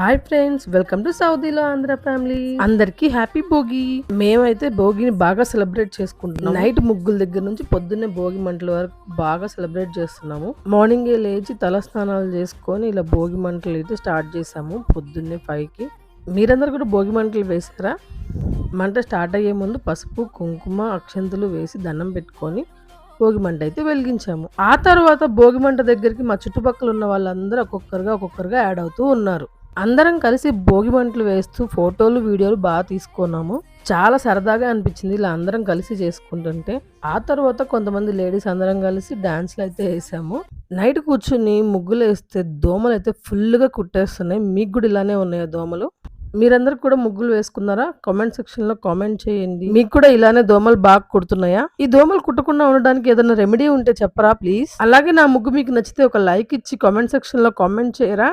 Hi friends welcome to సౌదీలో Andhra family. అందరికి happy Bhogi. మేమైతే భోగిని బాగా సెలబ్రేట్ చేసుకుంటున్నాం. నైట్ ముగ్గుల దగ్గర నుంచి పొద్దున్నే భోగి మంటల వరకు బాగా సెలబ్రేట్ చేస్తున్నాము. మార్నింగ్ లేచి తల స్నానాలు చేసుకొని ఇలా భోగి మంటలు అయితే స్టార్ట్ చేసాము పొద్దున్నే ఫైవ్కి. మీరందరూ కూడా భోగి మంటలు వేసారా? మంట స్టార్ట్ అయ్యే ముందు పసుపు కుంకుమ అక్షంతులు వేసి దండం పెట్టుకొని భోగి మంట అయితే వెలిగించాము. ఆ తర్వాత భోగి మంట దగ్గరికి మా చుట్టుపక్కల ఉన్న వాళ్ళందరూ ఒక్కొక్కరుగా ఒక్కొక్కరుగా యాడ్ అవుతూ ఉన్నారు. అందరం కలిసి భోగి మంటలు వేస్తూ ఫోటోలు వీడియోలు బాగా తీసుకున్నాము. చాలా సరదాగా అనిపించింది ఇలా అందరం కలిసి చేసుకుంటుంటే. ఆ తర్వాత కొంతమంది లేడీస్ అందరం కలిసి డాన్స్లు అయితే వేసాము. నైట్ కూర్చుని ముగ్గులు వేస్తే దోమలు అయితే ఫుల్గా కుట్టేస్తున్నాయి. మీకు కూడా ఇలానే ఉన్నాయా దోమలు? మీరందరూ కూడా ముగ్గులు వేసుకున్నారా? కామెంట్ సెక్షన్లో కామెంట్ చేయండి. మీకు కూడా ఇలానే దోమలు బాగా కుడుతున్నాయా? ఈ దోమలు కుట్టకుండా ఉండడానికి ఏదైనా రెమెడీ ఉంటే చెప్పరా ప్లీజ్? అలాగే నా ముగ్గు మీకు నచ్చితే ఒక లైక్ ఇచ్చి కామెంట్ సెక్షన్లో కామెంట్ చేయరా?